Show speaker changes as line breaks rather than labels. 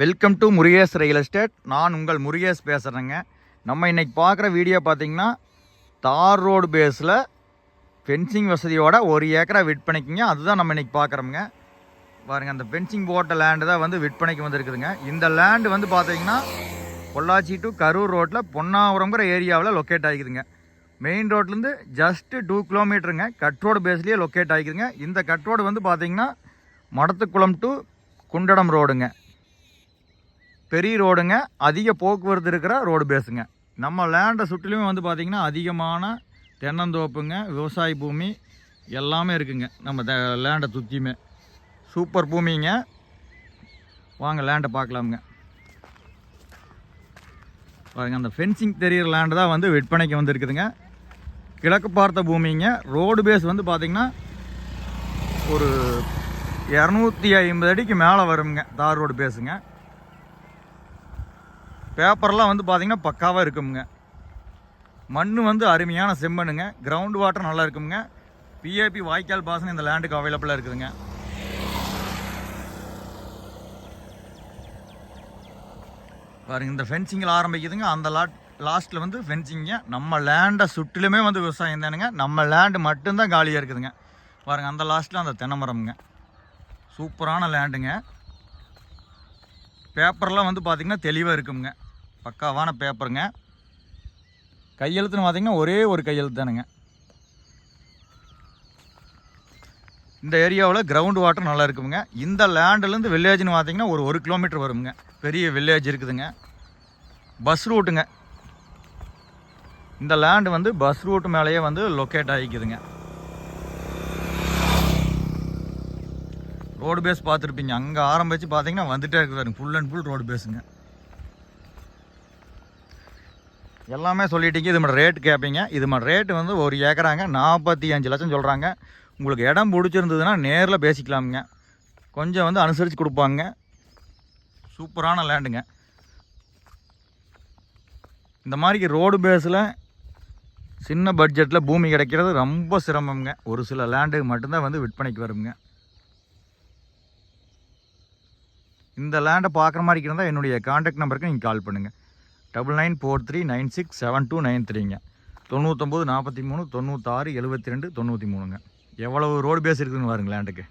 Welcome to Murugesh real estate நான் உங்கள் முருகேஷ் பேசுகிறேங்க நம்ம இன்றைக்கி பார்க்குற வீடியோ பார்த்தீங்கன்னா தார் ரோடு பேஸில் ஃபென்சிங் வசதியோட ஒரு ஏக்கரை விற்பனைக்குங்க. அதுதான் நம்ம இன்றைக்கி பார்க்குறோங்க பாருங்க அந்த ஃபென்சிங் போட்ட லேண்டு தான் வந்து விற்பனைக்கு வந்திருக்குதுங்க. இந்த லேண்டு வந்து பார்த்தீங்கன்னா பொள்ளாச்சி டு கரூர் ரோட்டில் பொன்னாபுரங்கிற ஏரியாவில் லொக்கேட் ஆகிக்குதுங்க. மெயின் ரோட்லேருந்து ஜஸ்ட்டு டூ கிலோமீட்டருங்க கட் ரோடு பேஸ்லேயே லொக்கேட் ஆகிக்குதுங்க. இந்த கட் ரோடு வந்து பார்த்திங்கன்னா மடத்துக்குளம் டு குண்டடம் ரோடுங்க பெரிய ரோடுங்க. அதிக போக்குவரத்து இருக்கிற ரோடு பேஸுங்க. நம்ம லேண்டை சுற்றிலுமே வந்து பார்த்திங்கன்னா அதிகமான தென்னந்தோப்புங்க விவசாய பூமி எல்லாமே இருக்குங்க. நம்ம த லேண்டை சுற்றியுமே சூப்பர் பூமிங்க. வாங்க லேண்டை பார்க்கலாமுங்க பாருங்க அந்த ஃபென்சிங் தெரியிற லேண்டு தான் வந்து விற்பனைக்கு வந்திருக்குதுங்க. கிழக்கு பார்த்த பூமிங்க. ரோடு பேஸ் வந்து பார்த்திங்கன்னா ஒரு இரநூத்தி ஐம்பது அடிக்கு மேலே வருங்க தார் ரோடு பேஸுங்க பேப்பர்லாம் வந்து பார்த்திங்கன்னா பக்காவாக இருக்குங்க மண் வந்து அருமையான செம்மண்ணுங்க. கிரவுண்ட் வாட்டர் நல்லா இருக்குங்க பிஏபி வாய்க்கால் பாசனம் இந்த லேண்டுக்கு அவைலபிளாக இருக்குதுங்க. பாருங்கள் இந்த ஃபென்சிங்கில் ஆரம்பிக்குதுங்க. அந்த லாட் லாஸ்ட்டில் வந்து ஃபென்சிங்க நம்ம லேண்டை சுற்றிலுமே வந்து விவசாயம் தானுங்க. நம்ம லேண்டு மட்டும்தான் காலியாக இருக்குதுங்க. பாருங்கள் அந்த லாஸ்ட்டில் அந்த தென்னமரம்ங்க சூப்பரான லேண்டுங்க பேப்பர்லாம் வந்து பார்த்திங்கன்னா தெளிவாக இருக்குங்க பக்காவான பேப்பருங்க. கையெழுத்துன்னு பார்த்தீங்கன்னா ஒரே ஒரு கையெழுத்து தானுங்க. இந்த ஏரியாவில் கிரவுண்ட் வாட்டர் நல்லா இருக்குங்க. இந்த லேண்ட்லேருந்து வில்லேஜ்னு பார்த்தீங்கன்னா ஒரு ஒரு கிலோமீட்டர் வருங்க. பெரிய வில்லேஜ் இருக்குதுங்க. பஸ் ரூட்டுங்க இந்த லேண்டு வந்து பஸ் ரூட் மேலேயே வந்து லொக்கேட் ஆகிக்குதுங்க. ரோடு பேஸ் பார்த்துருப்பீங்க. அங்கே ஆரம்பித்து பார்த்தீங்கன்னா வந்துட்டே இருக்குது ஃபுல் அண்ட் ஃபுல் ரோடு பேஸுங்க எல்லாமே சொல்லிட்டீங்க. இது மட்டும் ரேட் கேட்பீங்க இது மட்டும் ரேட்டு வந்து ஒரு ஏக்கராங்க நாற்பத்தி அஞ்சு லட்சம் சொல்கிறாங்க உங்களுக்கு இடம் பிடிச்சிருந்ததுன்னா நேரில் பேசிக்கலாமுங்க. கொஞ்சம் வந்து அனுசரித்து கொடுப்பாங்க. சூப்பரான லேண்டுங்க இந்த மாதிரி ரோடு பேஸில் சின்ன பட்ஜெட்டில் பூமி கிடைக்கிறது ரொம்ப சிரமம்ங்க. ஒரு சில லேண்டு மட்டும்தான் வந்து விற்பனைக்கு வருங்க. இந்த லேண்டை பார்க்குற மாதிரி இருந்தால் என்னுடைய காண்டாக்ட் நம்பருக்கு நீங்கள் கால் பண்ணுங்கள் double nine four three nine six seven two nine த்ரீங்க. தொண்ணூத்தொம்பது நாற்பத்தி மூணு தொண்ணூத்தாறு எழுபத்தி ரெண்டு தொண்ணூற்றி மூணுங்க. எவ்வளவு ரோடு பேஸ் இருக்குதுன்னு பாருங்க லேண்டுக்கு